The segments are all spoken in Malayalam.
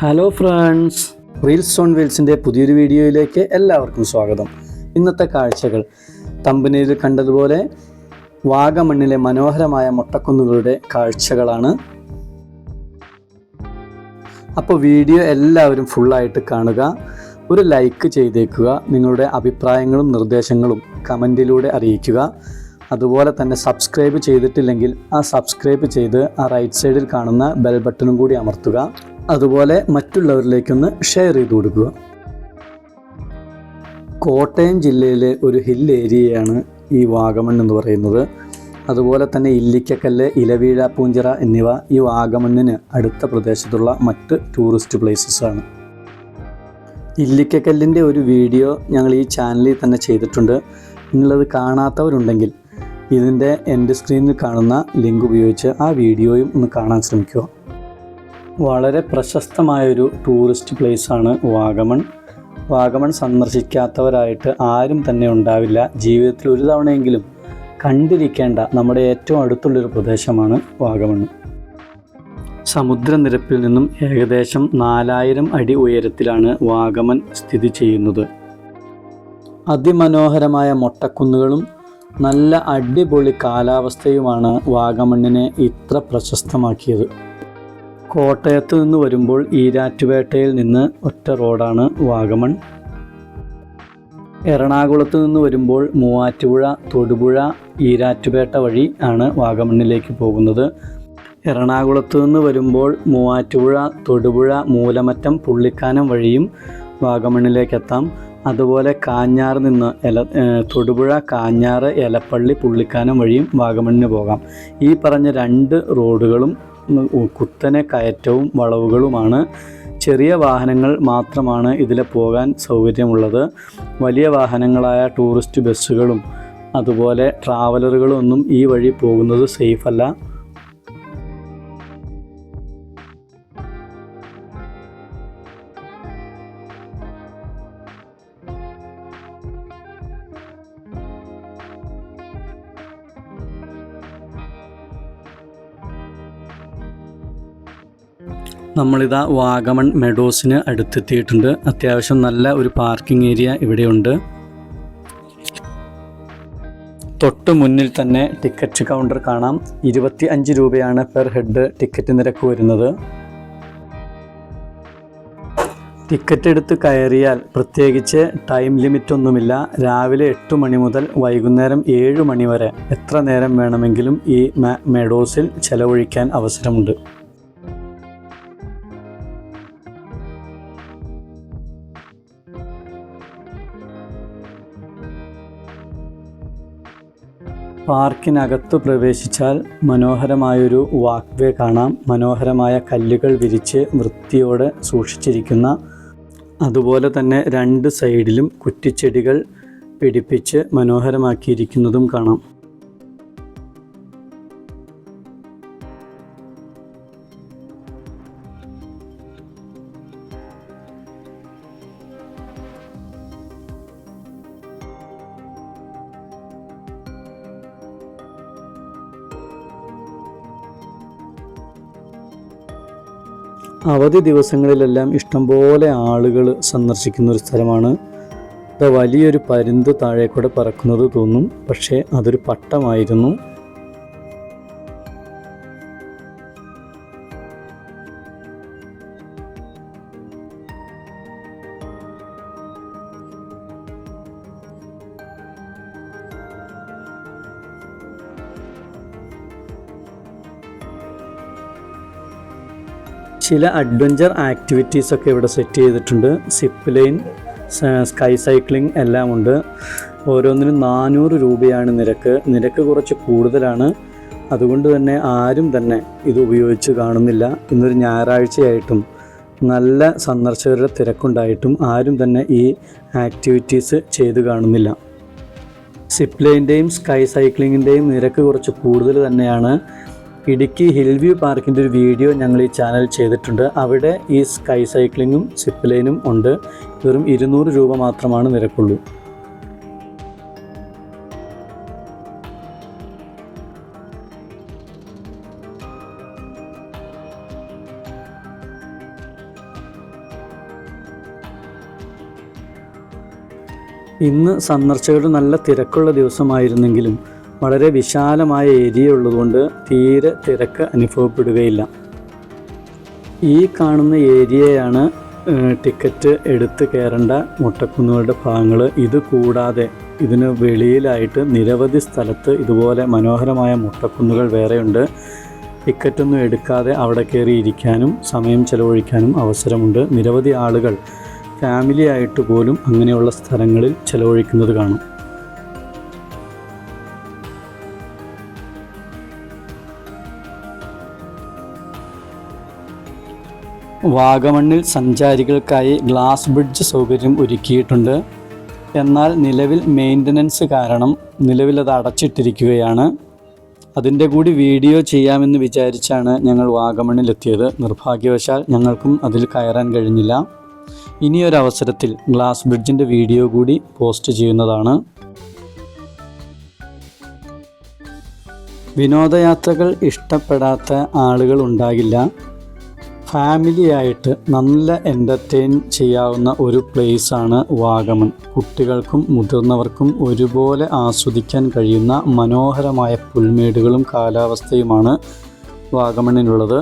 ഹലോ ഫ്രണ്ട്സ് റീൽസ് ഓൺ വീൽസിന്റെ പുതിയൊരു വീഡിയോയിലേക്ക് എല്ലാവർക്കും സ്വാഗതം. ഇന്നത്തെ കാഴ്ചകൾ. തമ്പനിയിൽ കണ്ടതുപോലെ വാഗമണ്ണിലെ മനോഹരമായ മുട്ടക്കുന്നുകളുടെ കാഴ്ചകളാണ്. അപ്പോൾ വീഡിയോ എല്ലാവരും ഫുള്ളായിട്ട് കാണുക. ഒരു ലൈക്ക് ചെയ്തേക്കുക. നിങ്ങളുടെ അഭിപ്രായങ്ങളും നിർദ്ദേശങ്ങളും കമന്റിലൂടെ അറിയിക്കുക. അതുപോലെ തന്നെ സബ്സ്ക്രൈബ് ചെയ്തിട്ടില്ലെങ്കിൽ ആ സബ്സ്ക്രൈബ് ചെയ്ത് ആ റൈറ്റ് സൈഡിൽ കാണുന്ന ബെൽ ബട്ടണും കൂടി അമർത്തുക. അതുപോലെ മറ്റുള്ളവരിലേക്കൊന്ന് ഷെയർ ചെയ്ത് കൊടുക്കുക. കോട്ടയം ജില്ലയിലെ ഒരു ഹിൽ ഏരിയയാണ് ഈ വാഗമൺ എന്ന് പറയുന്നത്. അതുപോലെ തന്നെ ഇല്ലിക്കക്കല്ല് ഇലവീഴ പൂഞ്ചിറ എന്നിവ ഈ വാഗമണ്ണിന് അടുത്ത പ്രദേശത്തുള്ള മറ്റ് ടൂറിസ്റ്റ് പ്ലേസസ് ആണ്. ഇല്ലിക്കക്കല്ലിന്റെ ഒരു വീഡിയോ ഞങ്ങൾ ഈ ചാനലിൽ തന്നെ ചെയ്തിട്ടുണ്ട്. നിങ്ങളത് കാണാത്തവരുണ്ടെങ്കിൽ ഇതിന്റെ എന്റെ സ്ക്രീനിൽ കാണുന്ന ലിങ്ക് ഉപയോഗിച്ച് ആ വീഡിയോയും ഒന്ന് കാണാൻ ശ്രമിക്കുക. വളരെ പ്രശസ്തമായൊരു ടൂറിസ്റ്റ് പ്ലേസാണ് വാഗമൺ. വാഗമൺ സന്ദർശിക്കാത്തവരായിട്ട് ആരും തന്നെ ഉണ്ടാവില്ല. ജീവിതത്തിൽ ഒരു തവണയെങ്കിലും കണ്ടിരിക്കേണ്ട നമ്മുടെ ഏറ്റവും അടുത്തുള്ളൊരു പ്രദേശമാണ് വാഗമൺ. സമുദ്രനിരപ്പിൽ നിന്നും ഏകദേശം നാലായിരം അടി ഉയരത്തിലാണ് വാഗമൺ സ്ഥിതി ചെയ്യുന്നത്. അതിമനോഹരമായ മൊട്ടക്കുന്നുകളും നല്ല അടിപൊളി കാലാവസ്ഥയുമാണ് വാഗമണ്ണിനെ ഇത്ര പ്രശസ്തമാക്കിയത്. കോട്ടയത്ത് നിന്ന് വരുമ്പോൾ ഈരാറ്റുപേട്ടയിൽ നിന്ന് ഒറ്റ റോഡാണ് വാഗമൺ. എറണാകുളത്ത് നിന്ന് വരുമ്പോൾ മൂവാറ്റുപുഴ തൊടുപുഴ ഈരാറ്റുപേട്ട വഴി ആണ് വാഗമണ്ണിലേക്ക് പോകുന്നത്. എറണാകുളത്ത് നിന്ന് വരുമ്പോൾ മൂവാറ്റുപുഴ തൊടുപുഴ മൂലമറ്റം പുള്ളിക്കാനം വഴിയും വാഗമണ്ണിലേക്ക് എത്താം. അതുപോലെ കാഞ്ഞാർ നിന്ന് എല തൊടുപുഴ കാഞ്ഞാറ് എലപ്പള്ളി പുള്ളിക്കാനം വഴിയും വാഗമണ്ണിന് പോകാം. ഈ പറഞ്ഞ രണ്ട് റോഡുകളും കുത്തനെ കയറ്റവും വളവുകളുമാണ്. ചെറിയ വാഹനങ്ങൾ മാത്രമാണ് ഇതിൽ പോകാൻ സൗകര്യമുള്ളത്. വലിയ വാഹനങ്ങളായ ടൂറിസ്റ്റ് ബസ്സുകളും അതുപോലെ ട്രാവലറുകളൊന്നും ഈ വഴി പോകുന്നത് സേഫ് നമ്മളിതാ വാഗമൺ മെഡോസിന് അടുത്തെത്തിയിട്ടുണ്ട്. അത്യാവശ്യം നല്ല ഒരു പാർക്കിംഗ് ഏരിയ ഇവിടെയുണ്ട്. തൊട്ട് മുന്നിൽ തന്നെ ടിക്കറ്റ് കൗണ്ടർ കാണാം. ഇരുപത്തി അഞ്ച് രൂപയാണ് പെർ ഹെഡ് ടിക്കറ്റ് നിരക്ക് വരുന്നത്. ടിക്കറ്റ് എടുത്ത് കയറിയാൽ പ്രത്യേകിച്ച് ടൈം ലിമിറ്റ് ഒന്നുമില്ല രാവിലെ എട്ട് മണി മുതൽ വൈകുന്നേരം ഏഴ് മണി വരെ എത്ര നേരം വേണമെങ്കിലും ഈ മെഡോസിൽ ചെലവഴിക്കാൻ അവസരമുണ്ട്. പാർക്കിനകത്ത് പ്രവേശിച്ചാൽ മനോഹരമായൊരു വാക്വേ കാണാം. മനോഹരമായ കല്ലുകൾ വിരിച്ച് വൃത്തിയോടെ സൂക്ഷിച്ചിരിക്കുന്ന അതുപോലെ തന്നെ രണ്ട് സൈഡിലും കുറ്റിച്ചെടികൾ പിടിപ്പിച്ച് മനോഹരമാക്കിയിരിക്കുന്നതും കാണാം. അവധി ദിവസങ്ങളിലെല്ലാം ഇഷ്ടംപോലെ ആളുകൾ സന്ദർശിക്കുന്ന ഒരു സ്ഥലമാണ് വലിയൊരു പരുന്ത് താഴേക്കൂടെ പറക്കുന്നത് തോന്നും. പക്ഷേ അതൊരു പട്ടമായിരുന്നു. ചില അഡ്വഞ്ചർ ആക്ടിവിറ്റീസ് ഒക്കെ ഇവിടെ സെറ്റ് ചെയ്തിട്ടുണ്ട്. സിപ്പ് ലൈൻ സ്കൈ സൈക്ലിംഗ് എല്ലാം ഉണ്ട്. ഓരോന്നിനും നാനൂറ് രൂപയാണ് നിരക്ക്. നിരക്ക് കുറച്ച് കൂടുതലാണ്. അതുകൊണ്ട് തന്നെ ആരും തന്നെ ഇത് ഉപയോഗിച്ച് കാണുന്നില്ല. ഇന്നൊരു ഞായറാഴ്ചയായിട്ടും നല്ല സന്ദർശകരുടെ തിരക്കുണ്ടായിട്ടും ആരും തന്നെ ഈ ആക്ടിവിറ്റീസ് ചെയ്ത് കാണുന്നില്ല. സിപ്പ് ലൈന്റെയും സ്കൈ സൈക്ലിങ്ങിന്റെയും നിരക്ക് കുറച്ച് കൂടുതൽ തന്നെയാണ്. ഇടുക്കി ഹിൽ വ്യൂ പാർക്കിന്റെ ഒരു വീഡിയോ ഞങ്ങൾ ഈ ചാനൽ ചെയ്തിട്ടുണ്ട്. അവിടെ ഈ സ്കൈ സൈക്ലിങ്ങും സിപ്പ് ലൈനും ഉണ്ട്. വെറും ഇരുന്നൂറ് രൂപ മാത്രമാണ് നിരക്കുള്ളൂ. ഇന്ന് സന്ദർശകരുടെ നല്ല തിരക്കുള്ള ദിവസമായിരുന്നെങ്കിലും വളരെ വിശാലമായ ഏരിയ ഉള്ളതുകൊണ്ട് തീരെ തിരക്ക് അനുഭവപ്പെടുകയില്ല. ഈ കാണുന്ന ഏരിയയാണ് ടിക്കറ്റ് എടുത്ത് കയറേണ്ട മുട്ടക്കുന്നുകളുടെ ഭാഗങ്ങൾ ഇത് കൂടാതെ ഇതിന് വെളിയിലായിട്ട് നിരവധി സ്ഥലത്ത് ഇതുപോലെ മനോഹരമായ മുട്ടക്കുന്നുകൾ വേറെയുണ്ട്. ടിക്കറ്റൊന്നും എടുക്കാതെ അവിടെ കയറി ഇരിക്കാനും സമയം ചിലവഴിക്കാനും അവസരമുണ്ട്. നിരവധി ആളുകൾ ഫാമിലി ആയിട്ട് പോലും അങ്ങനെയുള്ള സ്ഥലങ്ങളിൽ ചെലവഴിക്കുന്നത് കാണും. വാഗമണ്ണിൽ സഞ്ചാരികൾക്കായി ഗ്ലാസ് ബ്രിഡ്ജ് സൗകര്യം ഒരുക്കിയിട്ടുണ്ട്. എന്നാൽ നിലവിൽ മെയിന്റനൻസ് കാരണം നിലവിൽ അത് അടച്ചിട്ടിരിക്കുകയാണ്. അതിന്റെ കൂടി വീഡിയോ ചെയ്യാമെന്ന് വിചാരിച്ചാണ് ഞങ്ങൾ വാഗമണ്ണിലെത്തിയത്. നിർഭാഗ്യവശാൽ ഞങ്ങൾക്കും അതിൽ കയറാൻ കഴിഞ്ഞില്ല. ഇനിയൊരവസരത്തിൽ ഗ്ലാസ് ബ്രിഡ്ജിന്റെ വീഡിയോ കൂടി പോസ്റ്റ് ചെയ്യുന്നതാണ്. വിനോദയാത്രകൾ ഇഷ്ടപ്പെടാത്ത ആളുകൾ ഉണ്ടാകില്ല. ഫാമിലിയായിട്ട് നല്ല എന്റർടൈൻ ചെയ്യാവുന്ന ഒരു പ്ലേസാണ് വാഗമൺ. കുട്ടികൾക്കും മുതിർന്നവർക്കും ഒരുപോലെ ആസ്വദിക്കാൻ കഴിയുന്ന മനോഹരമായ പുൽമേടുകളും കാലാവസ്ഥയുമാണ് വാഗമണ്ണിനുള്ളത്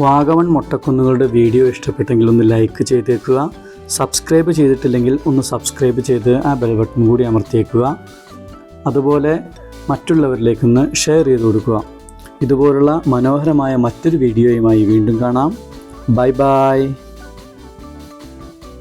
വാഗമൺ മുട്ടക്കുന്നുകളുടെ വീഡിയോ ഇഷ്ടപ്പെട്ടെങ്കിൽ ഒന്ന് ലൈക്ക് ചെയ്തേക്കുക. സബ്സ്ക്രൈബ് ചെയ്തിട്ടില്ലെങ്കിൽ ഒന്ന് സബ്സ്ക്രൈബ് ചെയ്ത് ആ ബെൽ ബട്ടൺ കൂടി അമർത്തിയേക്കുക. അതുപോലെ മറ്റുള്ളവരിലേക്കൊന്ന് ഷെയർ ചെയ്ത് കൊടുക്കുക. ഇതുപോലുള്ള മനോഹരമായ മറ്റൊരു വീഡിയോയുമായി വീണ്ടും കാണാം. Bye bye